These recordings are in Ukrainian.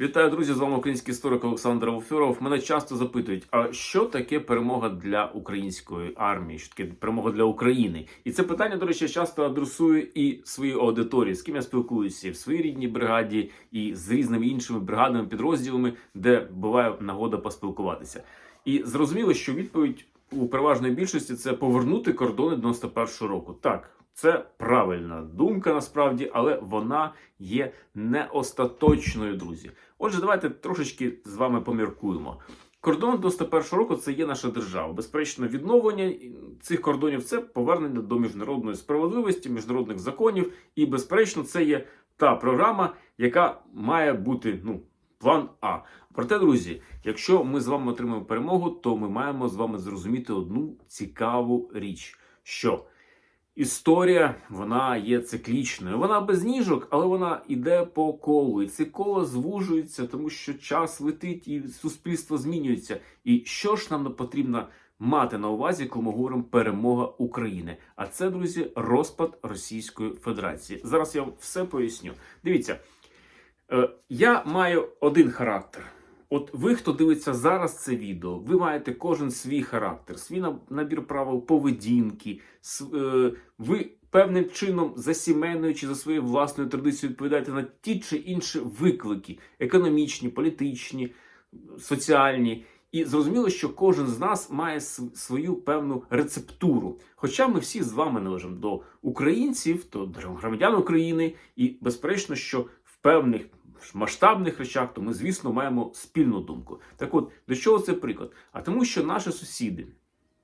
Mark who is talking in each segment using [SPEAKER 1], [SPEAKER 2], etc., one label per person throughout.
[SPEAKER 1] Вітаю, друзі! З вами український історик Олександр Алфьоров. Мене часто запитують, а що таке перемога для української армії? Що таке перемога для України? І це питання, до речі, часто адресую і своїй аудиторії, з ким я спілкуюся в своїй рідній бригаді, і з різними іншими бригадами, підрозділами, де буває нагода поспілкуватися. І зрозуміло, що відповідь у переважної більшості це повернути кордони 91-го року. Так. Це правильна думка насправді, але вона є не остаточною, друзі. Отже, давайте трошечки з вами поміркуємо. Кордон 91-го року це є наша держава. Безперечно, відновлення цих кордонів це повернення до міжнародної справедливості, міжнародних законів. І, безперечно, це є та програма, яка має бути ну, план А. Проте, друзі, якщо ми з вами отримаємо перемогу, то ми маємо з вами зрозуміти одну цікаву річ, що Історія вона є циклічною. Вона без ніжок, але вона йде по колу. І це коло звужується, тому що час летить і суспільство змінюється. І що ж нам потрібно мати на увазі, коли ми говоримо перемога України? А це, друзі, розпад Російської Федерації. Зараз я вам все поясню. Дивіться, е, я маю один характер. От ви, хто дивиться зараз це відео, ви маєте кожен свій характер, свій набір правил поведінки. е, Ви певним чином за сімейною чи за своєю власною традицією відповідаєте на ті чи інші виклики: економічні, політичні, соціальні. І зрозуміло, що кожен з нас має свою певну рецептуру. Хоча ми всі з вами належимо до українців, то громадян України, і безперечно, що в певних масштабних речах, то ми, звісно, маємо спільну думку. Так от, до чого це приклад? А тому, що наші сусіди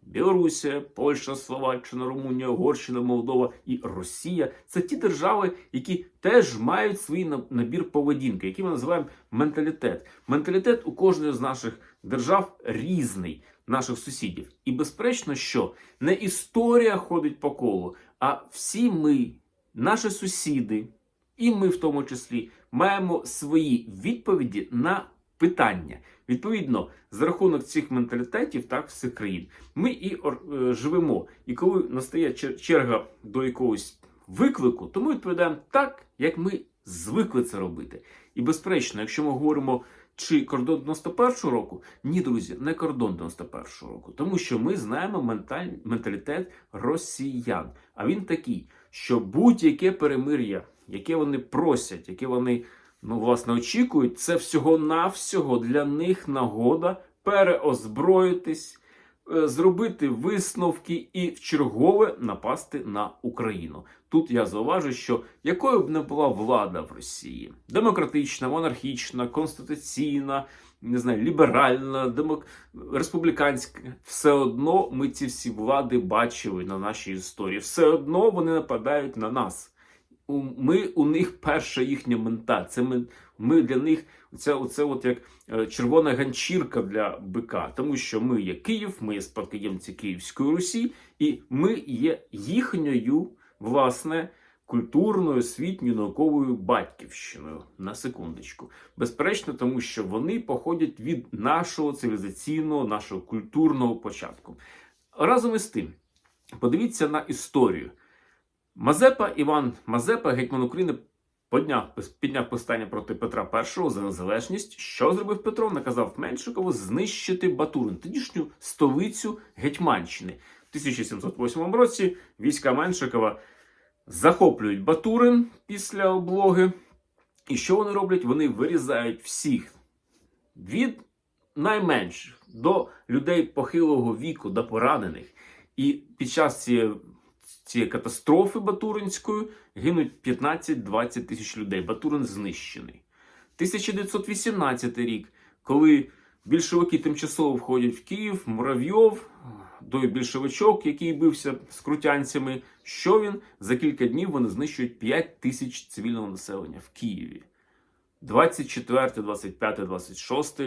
[SPEAKER 1] Білорусія, Польща, Словаччина, Румунія, Угорщина, Молдова і Росія це ті держави, які теж мають свій набір поведінки, який ми називаємо менталітет. Менталітет у кожної з наших держав різний. Наших сусідів. І безперечно, що не історія ходить по колу, а всі ми, наші сусіди, і ми в тому числі маємо свої відповіді на питання. Відповідно, за рахунок цих менталітетів, так, всіх країн, ми і е, живемо. І коли настає черга до якогось виклику, то ми відповідаємо так, як ми звикли це робити. І безперечно, якщо ми говоримо. Чи кордон 91-го року? Ні, друзі, не кордон 91-го року. Тому що ми знаємо менталь... менталітет росіян. А він такий, що будь-яке перемир'я яке вони просять, яке вони ну, власне очікують, це всього-навсього для них нагода переозброїтись, е, зробити висновки і в чергове напасти на Україну. Тут я зауважу, що якою б не була влада в Росії: демократична, монархічна, конституційна. Не знаю, ліберальна, демок... республіканська, все одно ми ці всі влади бачили на нашій історії. Все одно вони нападають на нас ми у них перша їхня мента. Це ми ми для них це оце от як е, червона ганчірка для бика, тому що ми є Київ, ми є спадкоємці Київської Русі, і ми є їхньою власне. Культурною, освітньою, науковою батьківщиною на секундочку. Безперечно, тому що вони походять від нашого цивілізаційного, нашого культурного початку. Разом із тим, подивіться на історію. Мазепа Іван Мазепа, гетьман України, підняв, підняв повстання проти Петра І за незалежність. Що зробив Петро? Наказав Меншикову знищити Батурин, тодішню столицю Гетьманщини. В 1708 році війська Меншикова захоплюють Батурин після облоги. І що вони роблять? Вони вирізають всіх від найменших до людей похилого віку, до поранених. І під час цієї цієї катастрофи Батуринської гинуть 15-20 тисяч людей. Батурин знищений. 1918 рік, коли більшовики тимчасово входять в Київ, Муравйов, той більшовичок, який бився з крутянцями, що він за кілька днів вони знищують 5 тисяч цивільного населення в Києві. 24, 25, 26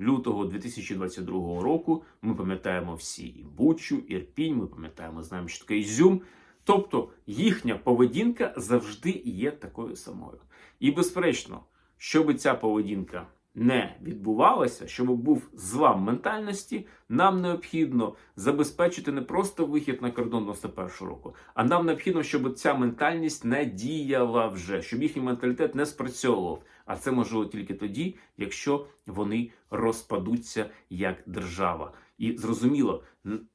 [SPEAKER 1] лютого 2022 року ми пам'ятаємо всі і Бучу, Ірпінь, ми пам'ятаємо, знаємо, що таке Ізюм. Тобто їхня поведінка завжди є такою самою. І безперечно, щоб ця поведінка не відбувалася, щоб був злам ментальності, нам необхідно забезпечити не просто вихід на кордон 91 року, а нам необхідно, щоб ця ментальність не діяла вже, щоб їхній менталітет не спрацьовував. А це можливо тільки тоді, якщо вони розпадуться як держава. І зрозуміло,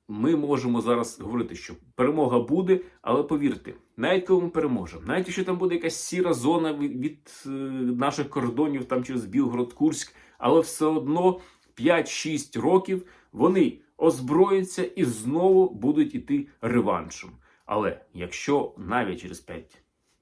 [SPEAKER 1] ми можемо зараз говорити, що перемога буде, але повірте, навіть коли ми переможемо, навіть якщо там буде якась сіра зона від, е, наших кордонів там через Білгород, Курськ, але все одно 5-6 років вони озброяться і знову будуть іти реваншем. Але якщо навіть через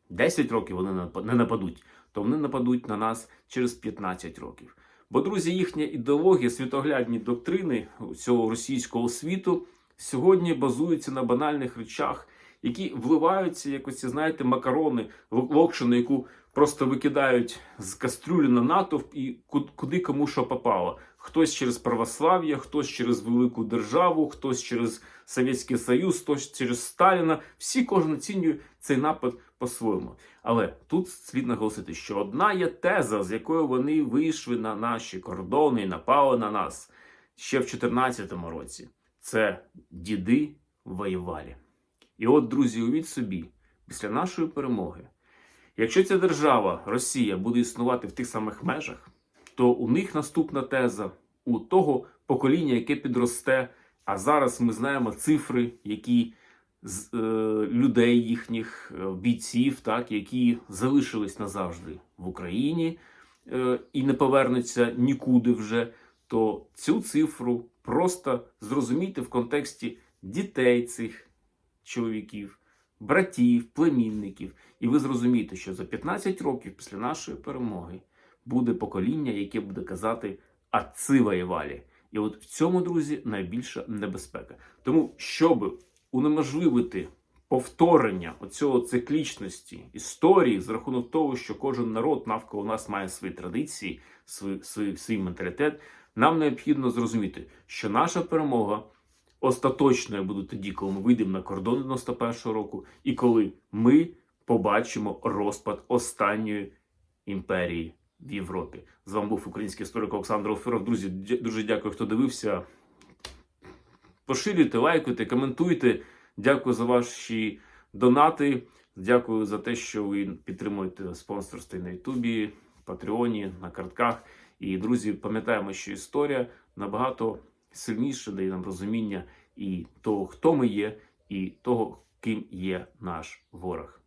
[SPEAKER 1] 5-10 років вони не нападуть, то вони нападуть на нас через 15 років. Бо, друзі, їхня ідеологія, світоглядні доктрини цього російського світу сьогодні базуються на банальних речах, які вливаються якось, знаєте, макарони, локшину, яку просто викидають з кастрюлі на натовп і куди кому що попало. Хтось через православ'я, хтось через велику державу, хтось через Совєтський Союз, хтось через Сталіна. Всі кожен оцінює цей напад по-своєму. Але тут слід наголосити, що одна є теза, з якою вони вийшли на наші кордони і напали на нас ще в 2014 році. Це діди воювали. І от, друзі, увіть собі, після нашої перемоги, якщо ця держава, Росія, буде існувати в тих самих межах, то у них наступна теза у того покоління, яке підросте. А зараз ми знаємо цифри, які людей їхніх е, бійців, так які залишились назавжди в Україні е, і не повернуться нікуди вже. То цю цифру просто зрозумійте в контексті дітей цих чоловіків, братів, племінників, і ви зрозумієте, що за 15 років після нашої перемоги буде покоління, яке буде казати «Отці воювали». І от в цьому, друзі, найбільша небезпека. Тому, щоб унеможливити повторення оцього циклічності історії з рахунок того, що кожен народ навколо нас має свої традиції, свій, свій, свій менталітет, нам необхідно зрозуміти, що наша перемога остаточною буде тоді, коли ми вийдемо на кордон 91-го року, і коли ми побачимо розпад останньої імперії в Європі. З вами був український історик Олександр Офіров. Друзі, дуже дякую, хто дивився. Поширюйте, лайкуйте, коментуйте. Дякую за ваші донати. Дякую за те, що ви підтримуєте спонсорство на Ютубі, Патреоні, на картках. І друзі, пам'ятаємо, що історія набагато сильніше дає нам розуміння і того, хто ми є, і того, ким є наш ворог.